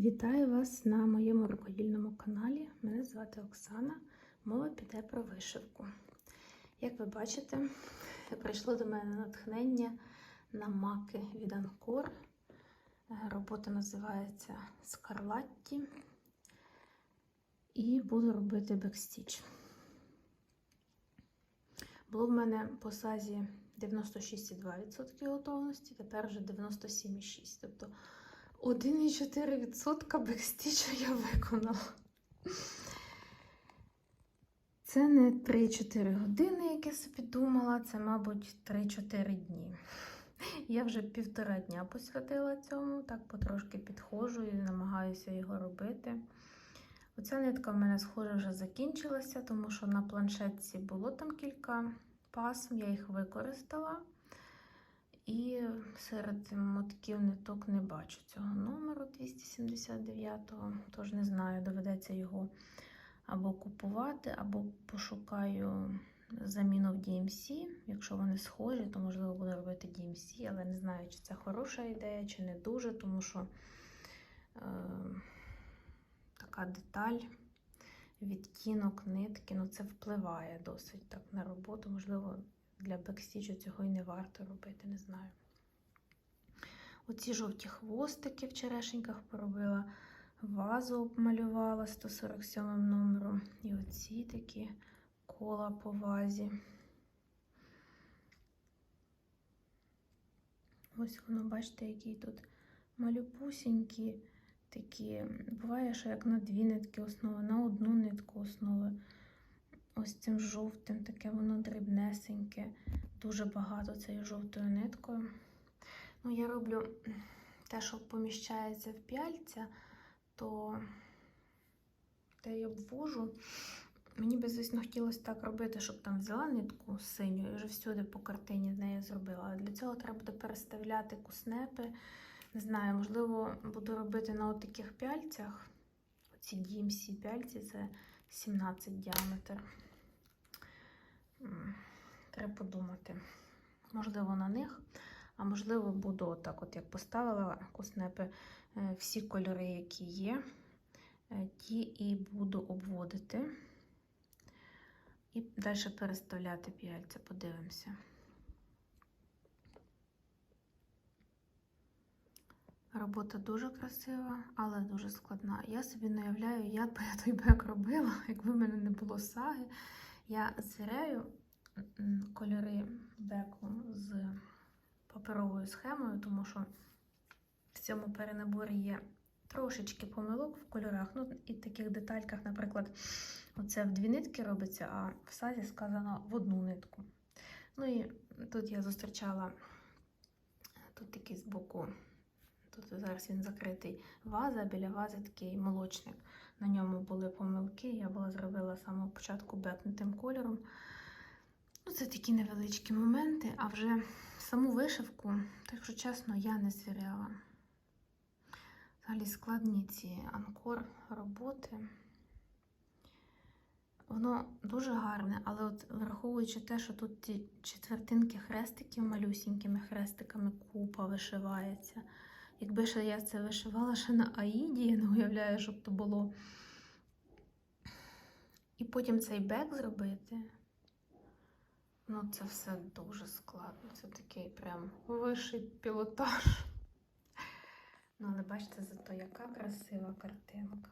Вітаю вас на моєму рукодільному каналі. Мене звати Оксана. Мова піде про вишивку. Як ви бачите, прийшло до мене натхнення на маки від Анкор. Е, Робота називається Скарлатті. І буду робити бекстіч. Було в мене по сазі 96,2% готовності, тепер вже 97,6%. Тобто 1,4% бекстіча я виконала. Це не 3-4 години, як я собі думала, це, мабуть, 3-4 дні. Я вже півтора дня посвятила цьому, так потрошки підходжу і намагаюся його робити. Оця нитка в мене, схоже, вже закінчилася, тому що на планшетці було там кілька пасм, я їх використала. І серед мотків ниток не бачу цього номеру 279-го, тож не знаю, доведеться його або купувати, або пошукаю заміну в DMC. Якщо вони схожі, то можливо буду робити DMC, але не знаю, чи це хороша ідея, чи не дуже, тому що е, така деталь, відтінок нитки, ну це впливає досить так на роботу. Можливо, для бекстічу цього і не варто робити, не знаю. Оці жовті хвостики в черешеньках поробила, вазу обмалювала 147 номером. І оці такі кола по вазі. Ось воно, бачите, які тут малюпусінькі такі. Буває, що як на дві нитки основи, на одну нитку основи. Ось цим жовтим, таке воно дрібнесеньке, дуже багато цією жовтою ниткою. Ну, я роблю те, що поміщається в п'яльця, то те й обвожу. Мені би, звісно, хотілося так робити, щоб там взяла нитку синю і вже всюди по картині з нею зробила. А для цього треба буде переставляти куснепи. Не знаю, можливо, буду робити на таких пяльцях. Оці DMC пяльці це 17 діаметр. Треба подумати. Можливо, на них, а можливо, буду отак, от як поставила куснепи, всі кольори, які є, ті і буду обводити. І далі переставляти п'яльця, подивимося. Робота дуже красива, але дуже складна. Я собі не уявляю, як би я той бек робила, якби в мене не було саги. Я звіряю кольори беку з паперовою схемою, тому що в цьому перенаборі є трошечки помилок в кольорах. Ну, і таких детальках, наприклад, оце в дві нитки робиться, а в сазі сказано в одну нитку. Ну і тут я зустрічала тут такий боку. Тут зараз він закритий ваза, біля вази такий молочник. На ньому були помилки. Я була зробила з самого початку бекнутим кольором. Ну, Це такі невеличкі моменти, а вже саму вишивку, так що чесно, я не звіряла. Взагалі складні ці анкор роботи. Воно дуже гарне, але от враховуючи те, що тут ті четвертинки хрестиків малюсінькими хрестиками купа вишивається. Якби ще я це вишивала ще на Аїді, я не уявляю, щоб то було. І потім цей бек зробити. Ну, це все дуже складно. Це такий прям вищий пілотаж. Ну, але бачите, зато яка красива картинка.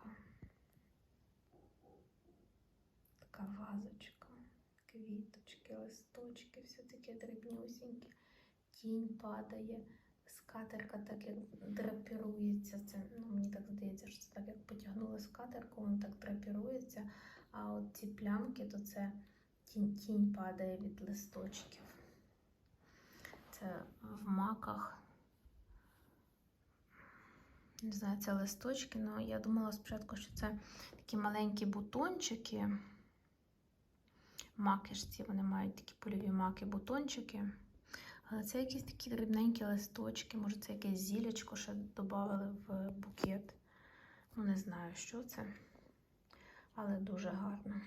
Така вазочка, квіточки, листочки, все таке дрібнюсіньке, тінь падає скатерка так як драпірується. Це, ну, Мені так здається, що це так як потягнули скатерку, воно так драпірується. А от ці плямки, то це тінь, тінь падає від листочків. Це в маках. Не знаю, це листочки, але я думала спочатку, що це такі маленькі бутончики. Макишці, вони мають такі польові маки, бутончики. Але це якісь такі дрібненькі листочки, може, це якесь зілячко ще додали в букет. Ну, не знаю, що це, але дуже гарно.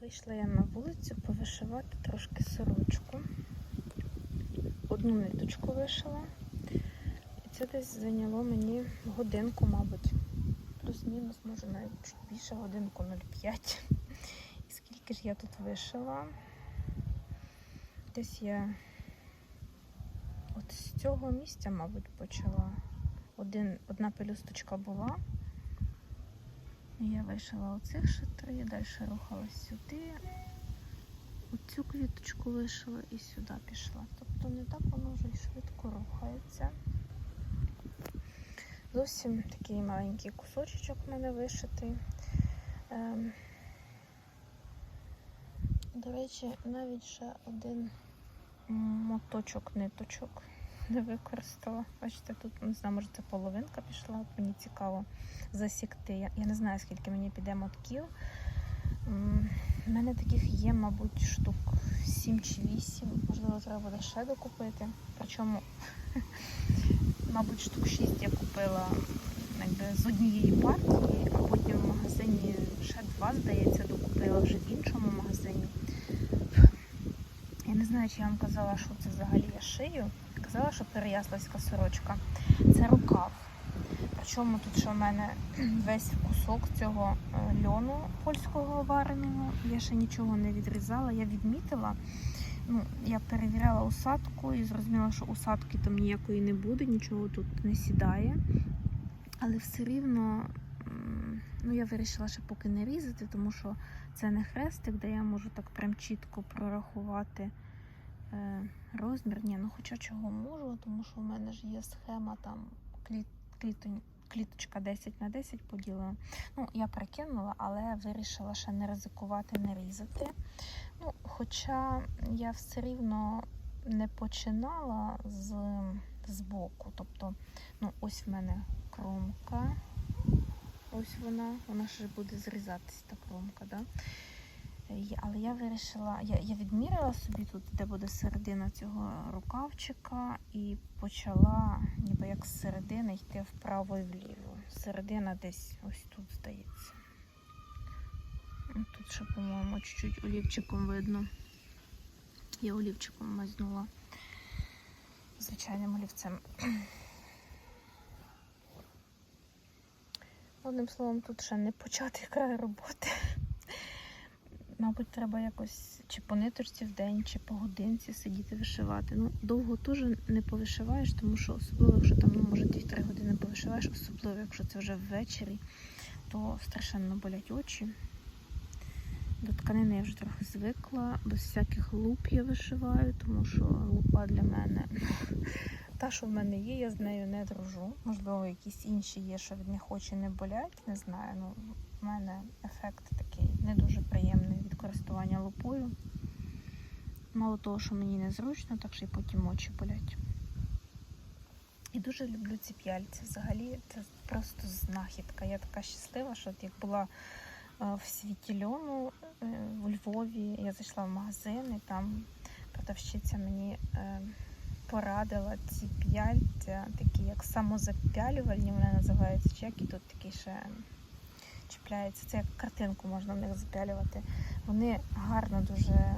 Вийшла я на вулицю повишивати трошки сорочку. Одну ниточку вишила. І це десь зайняло мені годинку, мабуть. Плюс-мінус, може навіть чуть більше годинку 0,5. І скільки ж я тут вишила? Десь я от з цього місця, мабуть, почала. Один, одна пелюсточка була. Я вишила оцих ще три, далі рухалась сюди. Оцю квіточку вишила і сюди пішла. Тобто не так воно вже й швидко рухається. Зовсім такий маленький кусочок в мене вишитий. Ем, до речі, навіть ще один моточок ниточок не використала. Бачите, тут не знаю, може це половинка пішла. Мені цікаво засікти. Я, я не знаю, скільки мені піде мотків. У мене таких є, мабуть, штук 7 чи 8. Можливо, треба буде ще докупити. Причому, мабуть, штук 6 я купила якби, з однієї партії, а потім в магазині ще два, здається, докупила вже в іншому магазині. Я не знаю, чи я вам казала, що це взагалі я шию. Казала, що переяславська сорочка. Це рукав. Причому тут ще в мене весь кусок цього е, льону польського вареного. Я ще нічого не відрізала. Я відмітила. Ну, я перевіряла усадку і зрозуміла, що усадки там ніякої не буде, нічого тут не сідає. Але все рівно ну, я вирішила ще поки не різати, тому що це не хрестик, де я можу так прям чітко прорахувати розмір. Ні, ну хоча чого можу, тому що в мене ж є схема там кліт, клітонь, кліточка 10 на 10 поділена. Ну, я прикинула, але вирішила ще не ризикувати, не різати. Ну, хоча я все рівно не починала з, з боку. Тобто, ну, ось в мене кромка. Ось вона, вона ще буде зрізатися та кромка, да? Але я вирішила, я, я відміряла собі тут, де буде середина цього рукавчика, і почала ніби як з середини йти вправо і вліво. Середина десь ось тут здається. Тут ще, по-моєму, чуть-чуть олівчиком видно. Я олівчиком мазнула звичайним олівцем. Одним словом, тут ще не початий край роботи. Мабуть, треба якось чи по ниточці в день, чи по годинці сидіти вишивати. Ну, довго теж не повишиваєш, тому що особливо, якщо там, ну, може, 2-3 години повишиваєш, особливо, якщо це вже ввечері, то страшенно болять очі. До тканини я вже трохи звикла, без всяких луп я вишиваю, тому що лупа для мене та, що в мене є, я з нею не дружу. Можливо, якісь інші є, що від них очі не болять, не знаю. Ну, в мене ефект такий не дуже приємний користування лупою. Мало того, що мені незручно, так що і потім очі болять. І дуже люблю ці п'яльці. Взагалі, це просто знахідка. Я така щаслива, що як була е, в світі льону е, у Львові, я зайшла в магазин і там продавщиця мені е, порадила ці п'яльця, такі як самозапялювальні, вони називаються, чи як і тут такі ще чіпляються. Це як картинку можна в них запялювати. Вони гарно дуже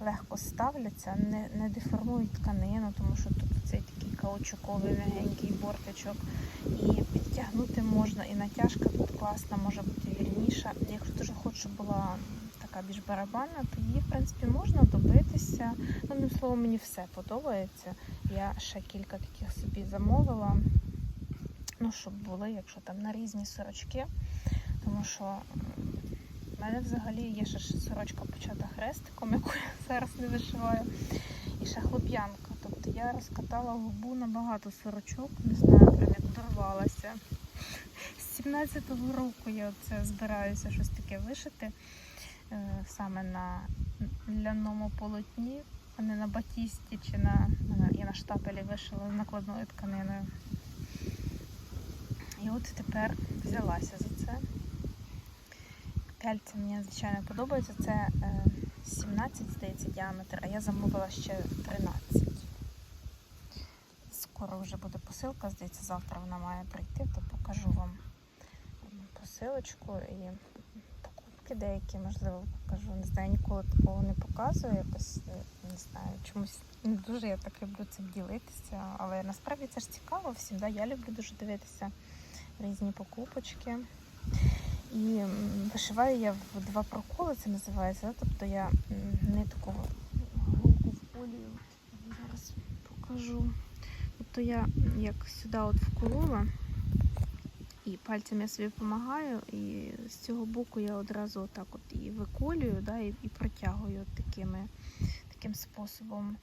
легко ставляться, не, не деформують тканину, тому що тут цей такий каучуковий легенький бортичок. І підтягнути можна, і натяжка тут класна, може бути вільніша. Якщо дуже хочу, щоб була така більш барабанна, то її, в принципі, можна добитися. Одним словом, мені все подобається. Я ще кілька таких собі замовила. Ну, щоб були, якщо там на різні сорочки. Тому що в мене взагалі є ще сорочка почата хрестиком, яку я зараз не вишиваю. І ще хлоп'янка. Тобто я розкатала губу на багато сорочок, не знаю, прям як дорвалася. З 17-го року я це збираюся щось таке вишити е, саме на ляному полотні, а не на батісті чи на, на я на штапелі вишила накладною тканиною. І от тепер взялася за це. Пяльця мені звичайно подобається. Це е, 17, здається, діаметр, а я замовила ще 13. Скоро вже буде посилка, здається, завтра вона має прийти, то покажу вам посилочку і покупки деякі, можливо, покажу. Не знаю, ніколи такого не показую. Якось е, не знаю, чомусь не дуже я так люблю цим ділитися. Але насправді це ж цікаво всім. Да? Я люблю дуже дивитися різні покупочки. І вишиваю я в два проколи, це називається. Тобто я м, нитку голку вколюю. Зараз покажу. Тобто я як сюди от вколола. І пальцем я собі допомагаю, і з цього боку я одразу отак от і виколюю, да, і, і протягую от такими, таким способом.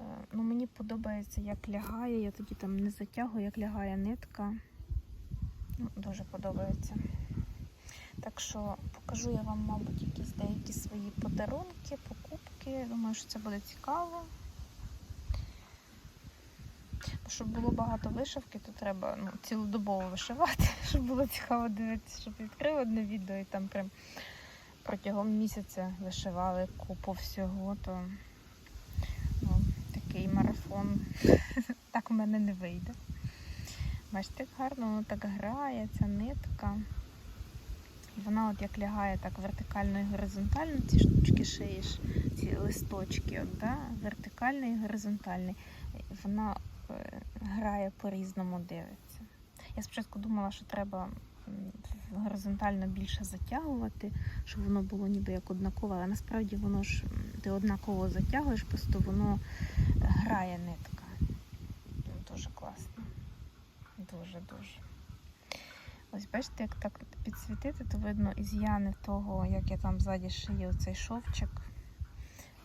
Е, Ну, мені подобається, як лягає, я тоді там не затягую, як лягає нитка. Дуже подобається. Так що покажу я вам, мабуть, якісь деякі свої подарунки, покупки. Думаю, що це буде цікаво. Бо Щоб було багато вишивки, то треба ну, цілодобово вишивати, щоб було цікаво дивитися, щоб відкрив одне відео і там прям протягом місяця вишивали купу всього, то ну, такий марафон так у мене не вийде. Бачите, як гарно воно так грає, ця нитка. Вона от як лягає так вертикально і горизонтально, ці штучки шиєш, ці листочки, от, да? вертикальний і горизонтальний. Вона е, грає по-різному дивиться. Я спочатку думала, що треба горизонтально більше затягувати, щоб воно було ніби як однакове, але насправді воно ж ти однаково затягуєш, просто воно е, грає нитка. Ну, Дуже класно. Дуже-дуже. Ось бачите, як так підсвітити, то видно із'яни того, як я там ззаді шию цей шовчик.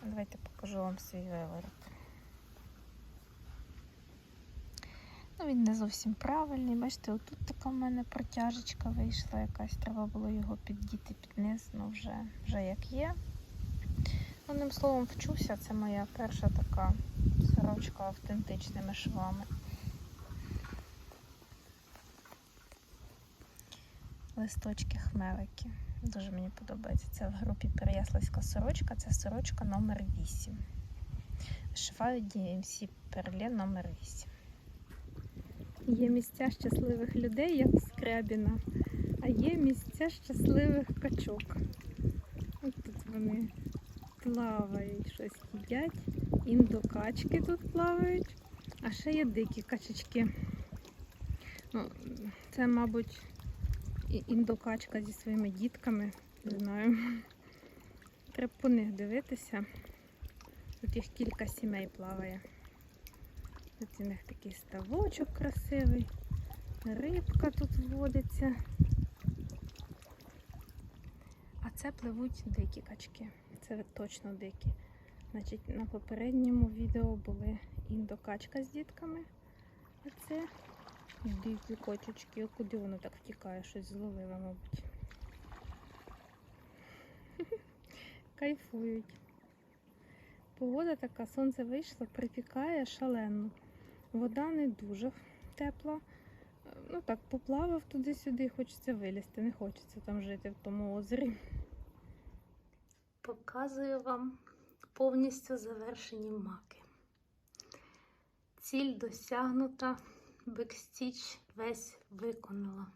Давайте покажу вам свій виворот. Ну, він не зовсім правильний. Бачите, отут така в мене протяжечка вийшла якась. Треба було його піддіти під низ, ну вже, вже як є. Одним словом, вчуся, це моя перша така сорочка автентичними швами. Листочки хмелики. Дуже мені подобається. Це в групі Переяславська сорочка, це сорочка номер 8. Вишиваю DMC Перле номер 8. Є місця щасливих людей, як Скрябіна, а є місця щасливих качок. От тут вони плавають, щось їдять. Індокачки тут плавають, а ще є дикі качечки. Ну, це, мабуть, індокачка зі своїми дітками. Не знаю. Треба по них дивитися. Тут їх кілька сімей плаває. Тут у них такий ставочок красивий. Рибка тут водиться. А це пливуть дикі качки. Це точно дикі. Значить, на попередньому відео були індокачка з дітками. А це дикі кочечки. Куди воно так втікає? Щось зловила, мабуть. Кайфують. Погода така, сонце вийшло, припікає шалено. Вода не дуже тепла. Ну так, поплавав туди-сюди, хочеться вилізти, не хочеться там жити в тому озері. Показую вам повністю завершені маки. Ціль досягнута, бекстіч весь виконала.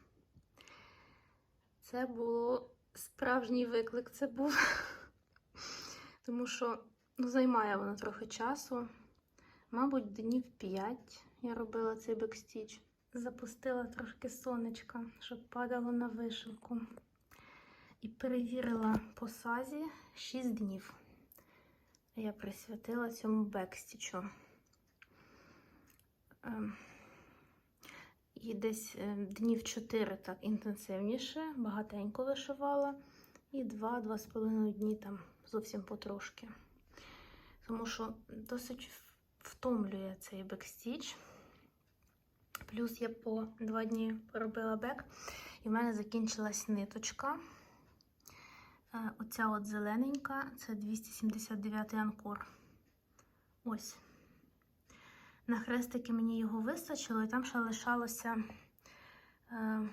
Це було справжній виклик. Це був, тому що ну, займає воно трохи часу. Мабуть, днів 5 я робила цей бекстіч. Запустила трошки сонечка, щоб падало на вишивку. І перевірила по сазі 6 днів. Я присвятила цьому бекстічу. І десь е, днів 4 так інтенсивніше, багатенько вишивала. І 2-2,5 дні там зовсім потрошки. Тому що досить втомлює цей бекстіч. Плюс я по 2 дні поробила бек, і в мене закінчилась ниточка. Е, Оця от зелененька, це 279 анкор. Ось. На хрестики мені його вистачило, і там ще лишалося е,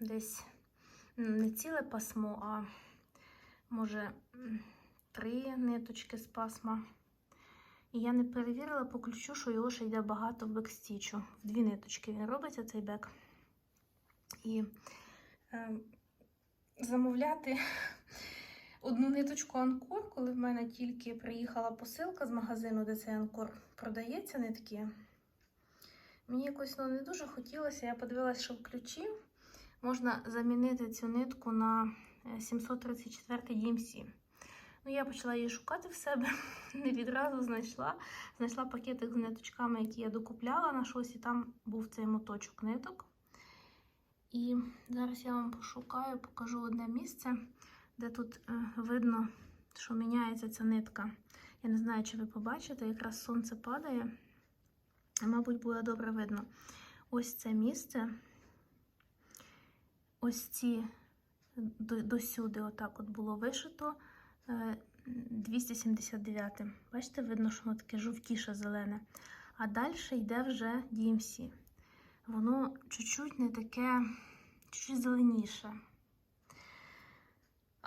десь не ціле пасмо, а може три ниточки з пасма. І я не перевірила по ключу, що його ще йде багато в бекстічу. В дві ниточки він робиться цей бек. І е, замовляти одну ниточку анкор, коли в мене тільки приїхала посилка з магазину, де цей анкор продається нитки. Мені якось ну, не дуже хотілося. Я подивилася, що в ключі можна замінити цю нитку на е, 734 DMC. Ну, я почала її шукати в себе, не відразу знайшла. Знайшла пакетик з ниточками, які я докупляла на щось, і там був цей моточок ниток. І зараз я вам пошукаю, покажу одне місце, де тут е, видно, що міняється ця нитка. Я не знаю, чи ви побачите, якраз сонце падає. Мабуть, буде добре видно. Ось це місце. Ось ці досюди, отак от було вишито. е, 279. Бачите, видно, що воно таке жовтіше зелене. А далі йде вже DMC. Воно чуть-чуть не таке, чуть-чуть зеленіше.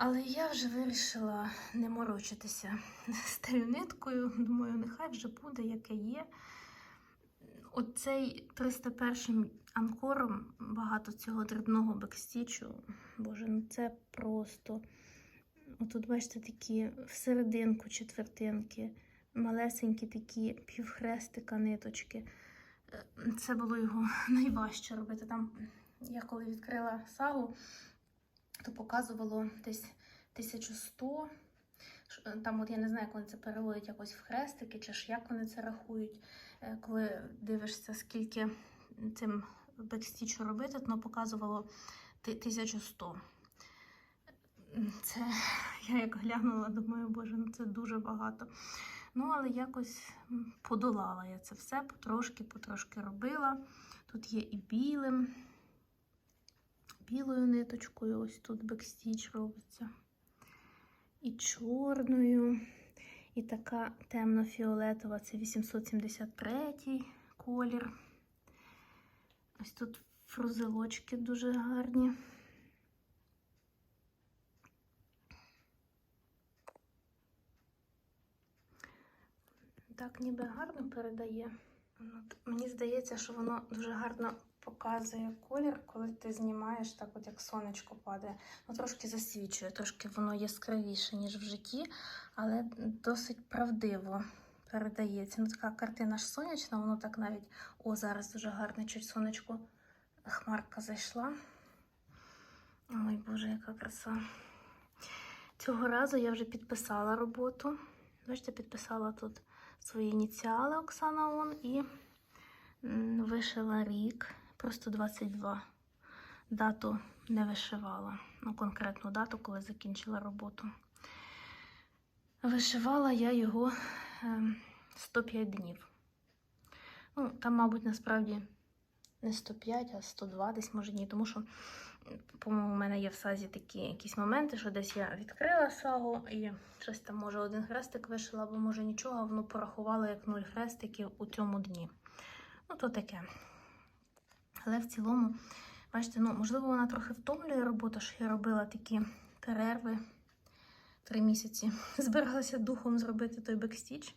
Але я вже вирішила не морочитися тією ниткою. Думаю, нехай вже буде, яке є. Оцей 301 анкором багато цього дрібного бекстічу. Боже, ну це просто. Отут, бачите, такі всерединку четвертинки, малесенькі такі півхрестика ниточки. Е, Це було його найважче робити. Там я коли відкрила сагу, то показувало десь 1100. Там, от я не знаю, як вони це переводять якось в хрестики, чи ж як вони це рахують. Е, Коли дивишся, скільки цим бекстічу робити, то показувало ти- 1100. Це я як глянула, думаю, боже, ну це дуже багато. Ну, але якось подолала я це все, потрошки, потрошки робила. Тут є і білим, білою ниточкою, ось тут бекстіч робиться, і чорною, і така темно-фіолетова, це 873 колір. Ось тут фрузелочки дуже гарні. Так, ніби гарно передає. Мені здається, що воно дуже гарно показує колір, коли ти знімаєш, так от як сонечко падає. Ну, трошки засвічує, трошки воно яскравіше, ніж в житті, але досить правдиво передається. Ну, така картина ж сонячна, воно так навіть. О, зараз дуже гарне чуть сонечко. Хмарка зайшла. Ой, Боже, яка краса. Цього разу я вже підписала роботу. Бачите, підписала тут свої ініціали Оксана Он і вишила рік, просто 22. Дату не вишивала. Ну, конкретну дату, коли закінчила роботу. Вишивала я його ем, 105 днів. Ну, там, мабуть, насправді не 105, а 102 десь може ні, тому що, по-моєму, у мене є в сазі такі якісь моменти, що десь я відкрила сагу і щось там, може, один хрестик вишила, або може нічого, воно порахувало як нуль хрестиків у цьому дні. Ну, то таке. Але в цілому, бачите, ну, можливо, вона трохи втомлює робота, що я робила такі перерви три місяці. Збиралася духом зробити той бекстіч.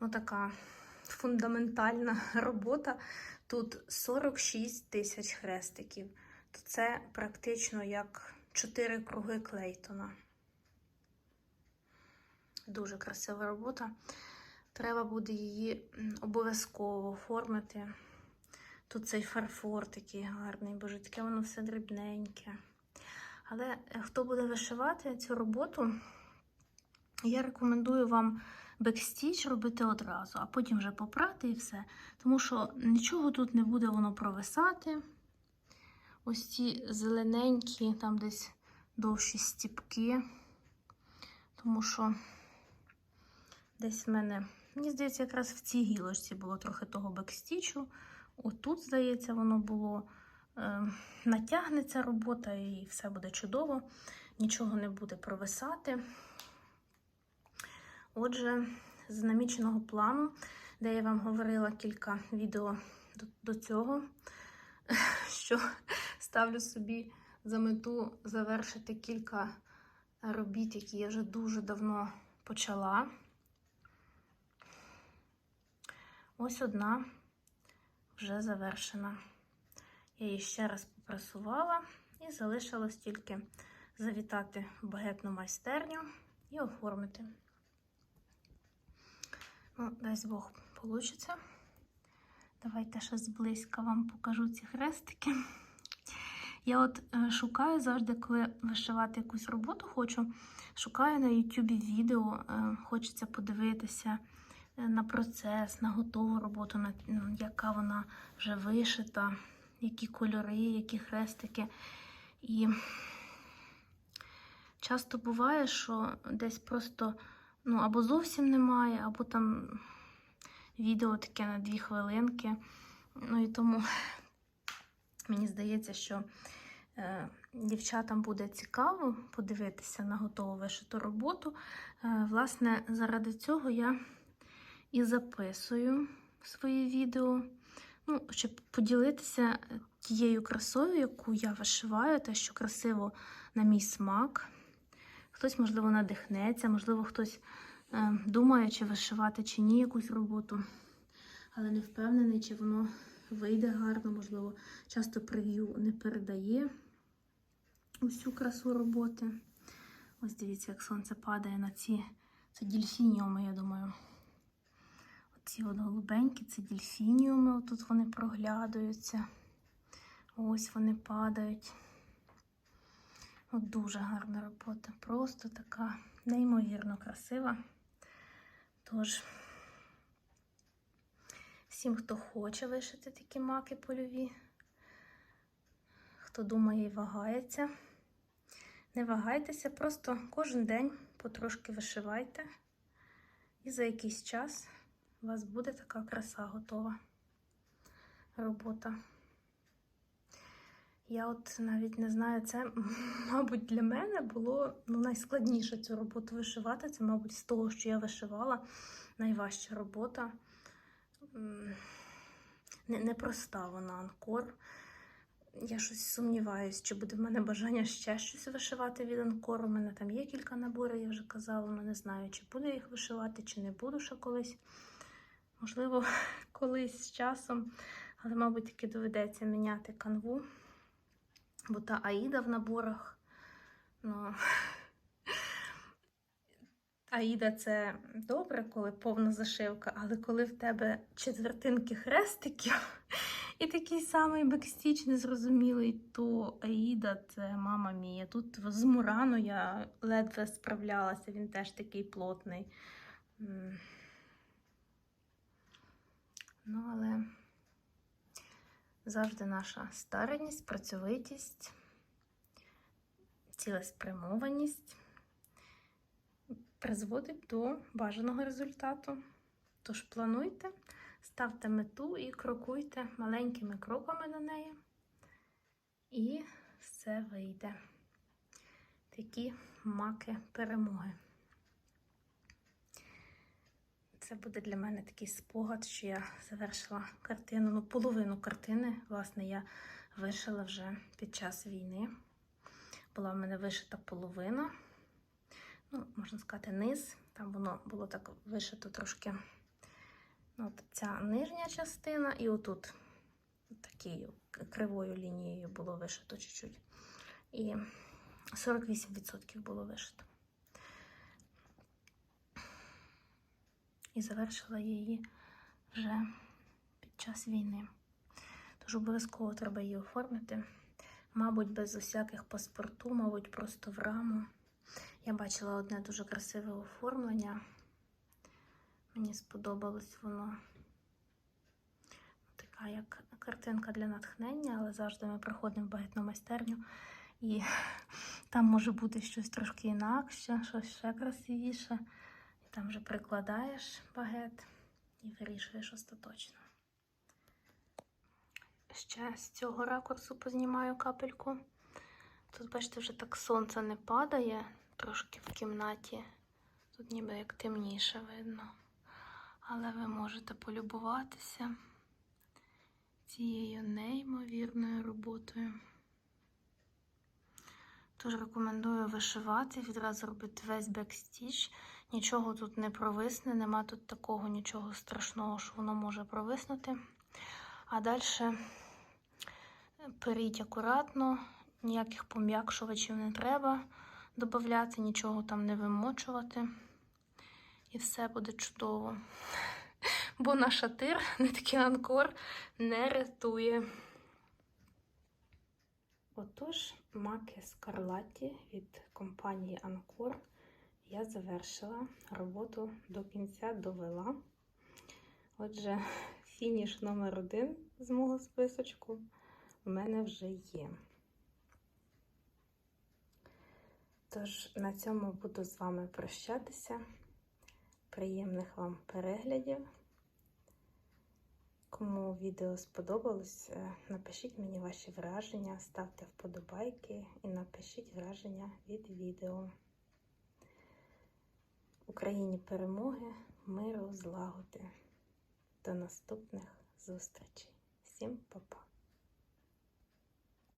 Ну, така фундаментальна робота. Тут 46 тисяч хрестиків. То це практично як 4 круги Клейтона. Дуже красива робота. Треба буде її обов'язково оформити. Тут цей фарфор такий гарний, боже, таке воно все дрібненьке. Але е, хто буде вишивати цю роботу, я рекомендую вам бекстіч робити одразу, а потім вже попрати і все. Тому що нічого тут не буде воно провисати. Ось ці зелененькі, там десь довші стіпки. Тому що десь в мене, мені здається, якраз в цій гілочці було трохи того бекстічу. Отут, здається, воно було. Е, натягнеться робота і все буде чудово, нічого не буде провисати. Отже, з наміченого плану, де я вам говорила кілька відео до, до цього, що ставлю собі за мету завершити кілька робіт, які я вже дуже давно почала. Ось одна вже завершена. Я її ще раз попрасувала і залишилось тільки завітати в багетну майстерню і оформити. Ну, дасть Бог вийде. Давайте ще зблизька вам покажу ці хрестики. Я от е, шукаю завжди, коли вишивати якусь роботу хочу, шукаю на Ютубі відео, е, хочеться подивитися на процес, на готову роботу, на, ну, яка вона вже вишита, які кольори, які хрестики. І часто буває, що десь просто ну, або зовсім немає, або там відео таке на дві хвилинки. Ну і тому мені здається, що е, дівчатам буде цікаво подивитися на готову вишиту роботу. Е, власне, заради цього я і записую своє відео, ну, щоб поділитися тією красою, яку я вишиваю, те, що красиво на мій смак. Хтось, можливо, надихнеться, можливо, хтось е, думає, чи вишивати, чи ні якусь роботу, але не впевнений, чи воно вийде гарно, можливо, часто прев'ю не передає усю красу роботи. Ось дивіться, як сонце падає на ці. Це дільфініуми, я думаю. Оці от голубенькі, це дільфініуми, отут вони проглядаються. Ось вони падають. От дуже гарна робота. Просто така неймовірно красива. Тож, всім, хто хоче вишити такі маки польові, хто думає і вагається, не вагайтеся, просто кожен день потрошки вишивайте, і за якийсь час у вас буде така краса готова робота. Я от навіть не знаю, це, мабуть, для мене було ну, найскладніше цю роботу вишивати. Це, мабуть, з того, що я вишивала, найважча робота. Не, Непроста вона анкор. Я щось сумніваюся, чи буде в мене бажання ще щось вишивати від анкору. У мене там є кілька наборів, я вже казала, але не знаю, чи буду їх вишивати, чи не буду ще колись. Можливо, колись з часом, але, мабуть, таки доведеться міняти канву. Бо та Аїда в наборах. Ну, Аїда це добре, коли повна зашивка, але коли в тебе четвертинки хрестиків і такий самий бекстіч незрозумілий, то Аїда це мама мія. Тут з Мурану я ледве справлялася, він теж такий плотний. Ну, але завжди наша старанність, працьовитість, цілеспрямованість призводить до бажаного результату. Тож плануйте, ставте мету і крокуйте маленькими кроками до неї, і все вийде. Такі маки перемоги. Це буде для мене такий спогад, що я завершила картину, ну, половину картини, власне, я вишила вже під час війни. Була в мене вишита половина, ну, можна сказати, низ. Там воно було так вишито трошки ну, от ця нижня частина, і отут такою кривою лінією було вишито чуть-чуть. І 48% було вишито. І завершила її вже під час війни. Тож обов'язково треба її оформити. Мабуть, без усяких паспорту, мабуть, просто в раму. Я бачила одне дуже красиве оформлення. Мені сподобалось воно. Така як картинка для натхнення, але завжди ми приходимо в багатну майстерню, і там може бути щось трошки інакше, щось ще красивіше. Там вже прикладаєш багет і вирішуєш остаточно. Ще з цього ракурсу познімаю капельку. Тут, бачите, вже так сонце не падає трошки в кімнаті. Тут ніби як темніше видно. Але ви можете полюбуватися цією неймовірною роботою. Тож рекомендую вишивати, відразу робити весь бекстіч. Нічого тут не провисне, нема тут такого нічого страшного, що воно може провиснути. А далі періть акуратно, Ніяких пом'якшувачів не треба додати, нічого там не вимочувати. І все буде чудово. Бо наш шатир, не такий анкор, не рятує. Отож, маки Скарлатті від компанії Анкор я завершила роботу до кінця довела. Отже, фініш номер один з мого списочку у мене вже є. Тож, на цьому буду з вами прощатися. Приємних вам переглядів. Кому відео сподобалось, е, напишіть мені ваші враження, ставте вподобайки і напишіть враження від відео. Україні перемоги, миру, злагоди. До наступних зустрічей. Всім па-па!